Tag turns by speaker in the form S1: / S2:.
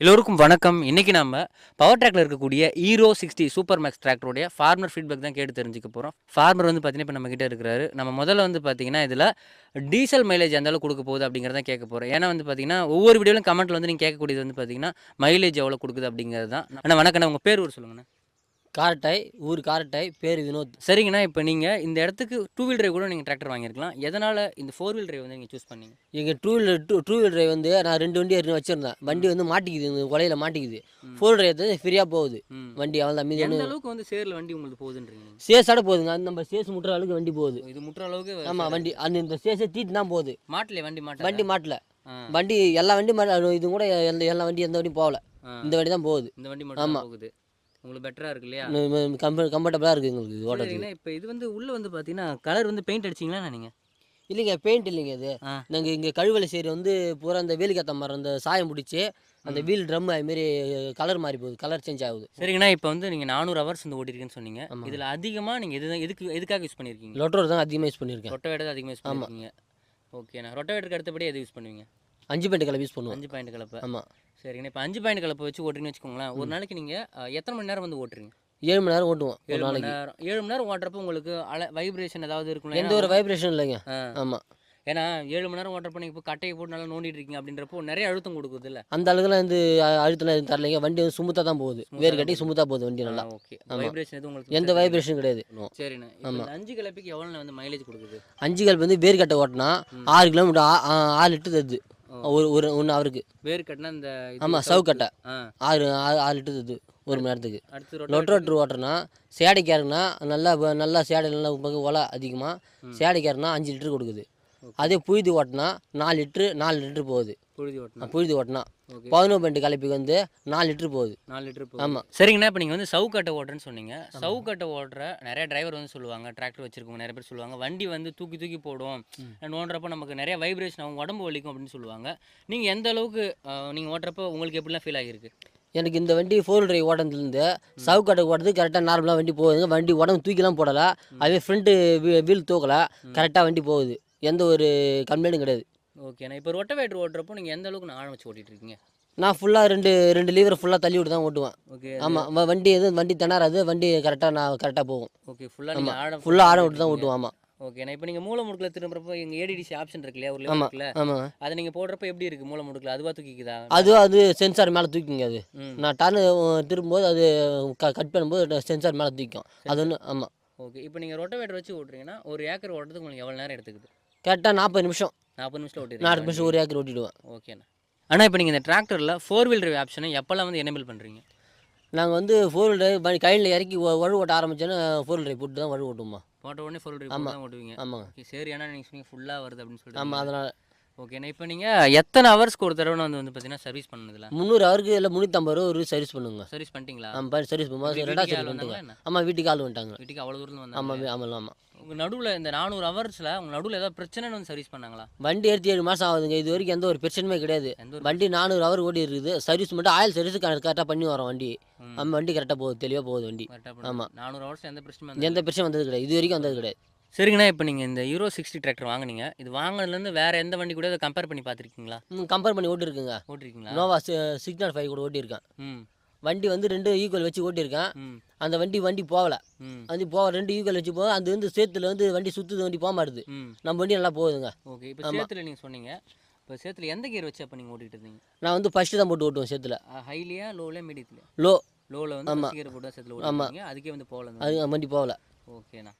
S1: எல்லோருக்கும் வணக்கம். இன்றைக்கி நம்ம பவர் ட்ராக்ல இருக்கக்கூடிய ஹீரோ சிக்ஸ்டி சூப்பர் மேக்ஸ் டிராக்டருடைய ஃபார்மர் ஃபீட்பேக் தான் கேட்டு தெரிஞ்சுக்க போகிறோம் ஃபார்மர் வந்து பார்த்தீங்கன்னா இப்போ நம்ம இருக்கிறாரு. நம்ம முதல்ல வந்து பார்த்தீங்கன்னா இதில் டீசல் மைலேஜ் அந்தளவு கொடுக்க போகுது அப்படிங்கிறத கேட்க போகிறோம் ஏன்னா வந்து பார்த்தீங்கன்னா ஒவ்வொரு வீடியோலையும் கமெண்ட்டில் வந்து நீங்கள் கேட்கக்கூடியது வந்து பார்த்தீங்கன்னா மைலேஜ் எவ்வளோ கொடுக்குது அப்படிங்கிறது தான். அண்ணா வணக்கண்ணா. உங்கள் பேர் ஒரு சொல்லுங்கண்ணா.
S2: காரட்டாய் ஊர் காரட்டாய் பேர் வினோத்.
S1: சரிங்கண்ணா இப்போ நீங்கள் இந்த இடத்துக்கு டூ வீல் டிரைவ் கூட நீங்கள் டிராக்டர் வாங்கியிருக்கலாம். எதனால் இந்த ஃபோர் வீல் டிரைவ் வந்து நீங்கள் சூஸ் பண்ணீங்க?
S2: எங்கள் two wheeler two two wheeler drive வந்து நான் ரெண்டு வண்டி ஏற்கனவே வச்சுருந்தேன். வண்டி வந்து மாட்டிக்குது இந்த கொலையில் மாட்டிக்குது. ஃபோர் டிரைவ் வந்து ஃப்ரீயாக போகுது. வண்டி அவள் தான் மீதி
S1: அளவுக்கு வந்து சேரில் வண்டி உங்களுக்கு போகுதுன்றீங்க
S2: சேஸோட போகுதுங்க. அந்த நம்ம சேஸ் முட்டுற அளவுக்கு வண்டி போகுது.
S1: இது முற்ற அளவுக்கு
S2: ஆமாம் வண்டி. அந்த இந்த சேஸை தீட்டு தான் போகுது.
S1: மாட்டிலே வண்டி மாட்டல?
S2: வண்டி மாட்டல. வண்டி எல்லா வண்டி இது கூட எந்த எல்லா வண்டி எந்த வண்டியும் போகல. இந்த வண்டி தான் போகுது.
S1: இந்த வண்டி தான் போகுது. உங்களுக்கு பெட்டரா இருக்கு இல்லையா?
S2: கம்ப கம்ஃபர்டபுளாக இருக்குது எங்களுக்கு
S1: சரிங்கண்ணா இப்போ இது வந்து உள்ள வந்து பாத்தீங்கன்னா கலர் வந்து பெயிண்ட் அடிச்சிங்களா நீங்க
S2: இல்லைங்க பெயிண்ட் இல்லைங்க இது. நாங்கள் இங்கே கழுவலை சைடு வந்து பூரா அந்த வேலிக்கத்த மரம் அந்த சாயம் பிடிச்சி அந்த வீல் ட்ரம் அதுமாரி கலர் மாறி போகுது கலர் சேஞ்ச் ஆகுது.
S1: சரிங்கண்ணா இப்போ வந்து நீங்க நானூறு ஹவர்ஸ் வந்து ஓட்டிருக்கேன்னு சொன்னீங்க. இதுல அதிகமா நீங்க எது எதுக்கு எதுக்காக யூஸ் பண்ணிருக்கீங்க?
S2: லொட்டர் தான் அதிகமாக யூஸ் பண்ணியிருக்கேன்
S1: ரொட்டவேட்டர் அதிகமாக யூஸ் பண்ணிருக்கீங்க. ஓகேண்ணா ரொட்டவேட்டருக்கு அடுத்தபடி எது யூஸ் பண்ணுவீங்க?
S2: அஞ்சு பெயிண்ட் கலர் யூஸ் பண்ணுவோம்.
S1: அஞ்சு பாயிண்ட் கலப்பை.
S2: ஆமாம்
S1: சரிங்கண்ணா. இப்போ அஞ்சு பாயிண்ட் கலப்பை வச்சு ஓட்டுறீங்கன்னு வச்சுக்கோங்களேன். ஒரு நாளைக்கு நீங்க அஹ், எத்தனை மணி நேரம் வந்து ஓட்டுறீங்க?
S2: ஏழு மணி நேரம் ஓட்டுவோம்
S1: ஏழு மணி
S2: நாளைக்கு.
S1: நேரம். ஏழு மணி நேரம் ஓட்டுறப்போ உங்களுக்கு அல வைப்ரேஷன் ஏதாவது இருக்கும்ல?
S2: எந்த ஒரு வைப்ரேஷன் இல்லைங்க. ஆமாம்
S1: ஏன்னா ஏழு மணி நேரம் ஓட்டுறப்போ நீங்கள் இப்போ கட்டையை போட்டு நல்லா நோண்டிட்டு இருக்கீங்க அப்படின்றப்போ நிறைய அழுத்தம் கொடுக்குது இல்லை?
S2: அந்த அளவுக்குலாம் வந்து அ- அழுத்தலாம் எதுவும் தரலைங்க. வண்டி வந்து சுமுத்தாக தான் போகுது. வேறு கட்டி சுமுத்தாக போகுது வண்டி நல்லா.
S1: ஓகே. வைப்ரேஷன் எதுவும் உங்களுக்கு
S2: எந்த வைப்ரேஷன் கிடையாது.
S1: சரிண்ணா. இந்த அஞ்சு கிளப்பிக்கு எவ்வளோ வந்து மைலேஜ் கொடுக்குது?
S2: அஞ்சு கல் வந்து வேர் கட்டை ஓட்டினா ஆறு கிலோமீட்டர் ஆறு லிட்டர் தருது. ஒரு ஒரு ஒன்று அவருக்கு.
S1: வேர் கட்டினா இந்த இது
S2: ஆமாம்
S1: சவுக்கு.
S2: சவுக்கட்டை. ஆறு ஆறு ஆறு லிட்டர் தருது ஒரு மணி நேரத்துக்கு.
S1: ரொட்டவேட்டர்
S2: லொட்ரோட்ரு ஓட்டுறனா சேடைக்காருன்னா நல்லா நல்லா சேடை நல்லா ஒலை அதிகமாக சேடைக்காருனா அஞ்சு லிட்டர் கொடுக்குது. அதே புழுதி ஓட்டினா நாலு லிட்ரு நாலு லிட்டரு போகுது.
S1: புழுதி ஓட்டணும்
S2: புழுதி ஓட்டினா பதினோரு பெண்டு கலப்பிக்கு வந்து நாலு லிட்டரு போகுது.
S1: நாலு லிட்டர் போகுது.
S2: ஆமாம்
S1: சரிங்கண்ணா இப்போ நீங்கள் வந்து சவுக்கட்டை ஓட்டுறேன்னு சொன்னீங்க. சவுக்கட்டை ஓட்டுற நிறைய டிரைவர் வந்து சொல்லுவாங்க டிராக்டர் வச்சிருக்கவங்க நிறைய பேர் சொல்லுவாங்க வண்டி வந்து தூக்கி தூக்கி போடும். நோண்டுறப்போ நமக்கு நிறைய வைப்ரேஷன் ஆகும் உடம்பு வலிக்கும் அப்படின்னு சொல்லுவாங்க. நீங்கள் எந்த அளவுக்கு நீங்கள் ஓட்டுறப்போ உங்களுக்கு எப்படிலாம் ஃபீல் ஆகிருக்கு
S2: எனக்கு இந்த வண்டி ஃபோர் டிரைவ் ஓட்டத்துலேருந்து சவுக்கட்டை ஓட்டுறது கரெக்டாக நார்மலாக வண்டி போகுதுங்க வண்டி உடம்பு தூக்கிலாம் போடலை. அதே ஃப்ரண்ட்டு வீல் தூக்கலை. கரெக்டாக வண்டி போகுது. எந்த ஒரு கம்ப்ளைண்ட்டும் கிடையாது.
S1: ஓகேண்ணா இப்போ ரொட்டவேட்டர் ஓட்டுறப்போ நீங்கள் எந்த அளவுக்கு ஆழம் வச்சு ஓட்டிட்டு இருக்கீங்க
S2: நான் ஃபுல்லாக ரெண்டு ரெண்டு லீவரை ஃபுல்லாக தள்ளி விட்டு தான் ஓட்டுவேன்.
S1: ஓகே
S2: ஆமாம் வண்டி எதுவும் வண்டி திணறாது வண்டி கரெக்டாக நான் கரெக்டாக போகும்.
S1: ஓகே ஃபுல்லாக நீங்கள் ஆழம்
S2: ஃபுல்லாக ஆழம் விட்டு தான் ஓட்டுவோம் ஆமாம்
S1: ஓகேண்ணா இப்போ நீங்கள் மூல முடுக்கில் திரும்புறப்போ எங்கள் ஏடிடிசி ஆப்ஷன் இருக்கு இல்லையா ஒரு lever
S2: ஆமாம்
S1: அதை நீங்கள் போடுறப்ப எப்படி இருக்குது மூல முடுக்கில்? அதுவாக தூக்கிக்குதா?
S2: அதுவும் அது சென்சார் மேலே தூக்கிங்க அது. நான் டர்னு திரும்பும்போது அது க கட் பண்ணும்போது சென்சார் மேலே தூக்கும் அது ஒன்று ஆமாம்
S1: ஓகே இப்போ நீங்கள் ரொட்டவேட்டர் வச்சு ஓட்டுறீங்கன்னா ஒரு ஏக்கர் ஓட்டுறதுக்கு உங்களுக்கு எவ்வளோ நேரம் எடுத்துக்குது?
S2: கரெக்டாக நாற்பது நிமிஷம்.
S1: நாற்பது நிமிஷம்
S2: நாற்பது
S1: ஓட்டிடுறீங்க
S2: நிமிஷம் ஒரு ஏக்கர் ஓட்டிடுவேன்.
S1: ஓகேண்ணா. ஆனால் இப்போ நீங்கள் இந்த டிராக்டரில் ஃபோர் வீல் டிரைவ் ஆப்ஷனை எப்போல்லாம் வந்து எனேபிள் பண்ணுறீங்க
S2: நாங்கள் வந்து ஃபோர் வீல் டிரைவ் கையில் இறக்கி வழு ஓட்ட ஆரம்பிச்சோன்னா ஃபோர் வீல் டிரைவ் போட்டு தான் வழு ஓட்டுமா
S1: போட்ட உடனே ஃபோர் வீல் டிரைவ் தான் ஓட்டுவீங்க.
S2: ஆமாங்க.
S1: சரி ஏன்னா நீங்கள் சொன்னீங்க ஃபுல்லாக வருது அப்படின்னு சொல்லிட்டு
S2: ஆமாம் அதனால்.
S1: ஓகேண்ணா இப்போ நீங்கள் எத்தனை ஹவர்ஸ்க்கு ஒரு தடவை வந்து வந்து பார்த்தீங்கன்னா சர்வீஸ் பண்ணதில்ல
S2: முந்நூறு அவருக்கு இல்லை முந்நூற்றம்பது ரூபா ஒரு சர்வீஸ் பண்ணுங்க.
S1: சர்வீஸ் பண்ணிட்டீங்களா?
S2: ஆமாம் சர்வீஸ்
S1: வீட்டுக்கு
S2: ரெண்டாவது சர்வீஸ்
S1: என்ன?
S2: ஆமாம் வீட்டுக்கு ஆள் வந்துட்டாங்க.
S1: வீட்டுக்கு அவ்வளோ தூரம்
S2: ஆமாம் ஆமாம் ஆமாம்
S1: உங்கள் நடுவில் இந்த நானூறு ஹவர்ஸில் உங்கள் நடுவில் ஏதாவது பிரச்சனைன்னு வந்து சர்வீஸ் பண்ணாங்களா?
S2: வண்டி எடுத்து ஏழு மாதம் ஆகுதுங்க. இது வரைக்கும் எந்த ஒரு பிரச்சனையுமே கிடையாது. வண்டி நானூறு ஹவர் ஓடி இருக்குது. சர்வீஸ் மட்டும் ஆயில் சர்வீஸ் கரெக்டாக பண்ணி வரோம் வண்டி. நம்ம வண்டி கரெக்டாக போகுது தெளிவாக போகுது வண்டி.
S1: கரெக்டாக
S2: ஆமா.
S1: நானூறு ஹவர்ஸ் எந்த பிரச்சனையும் வந்து
S2: எந்த பிரச்சனையும் வந்தது கிடையாது. இது வரைக்கும் வந்தது கிடையாது.
S1: சரிங்கண்ணா இப்போ நீங்கள் இந்த ஹீரோ சிக்ஸ்டி டிராக்டர் வாங்குனீங்க. இது வாங்கினதுலேருந்து வேறு எந்த வண்டி கூட கம்பேர் பண்ணி பார்த்துருக்கீங்களா?
S2: கம்பேர் பண்ணி ஓட்டிருக்குங்க.
S1: ஓட்டிருக்கீங்களா?
S2: நோவா சிக்னல் ஃபைவ் கூட ஓட்டியிருக்கேன்.
S1: ம்.
S2: வண்டி வந்து ரெண்டு ஈக்குவல் வச்சு ஓட்டியிருக்கேன். அந்த வண்டி வண்டி போகலை. வண்டி போக ரெண்டு ஈக்குவல் வச்சு போக அது வந்து சேத்துல வந்து வண்டி சுற்றுது வண்டி போக மாட்டுது நம்ம வண்டி நல்லா போகுதுங்க.
S1: ஓகே இப்போ சேத்துல நீங்கள் சொன்னீங்க. இப்போ சேத்துல எந்த கியர் வச்சு அப்போ நீங்கள் ஓட்டிட்டு இருந்தீங்க?
S2: நான் வந்து ஃபஸ்ட்டு தான் போட்டு ஓட்டுவேன் சேத்துல.
S1: ஹைலியா லோவில் மீடியத்தில்
S2: லோ
S1: லோவில் வந்து கியர் போட்டு சேத்துல ஓட்டுவீங்க அதுக்கே வந்து போகல
S2: அது வண்டி போகல.
S1: ஓகேண்ணா.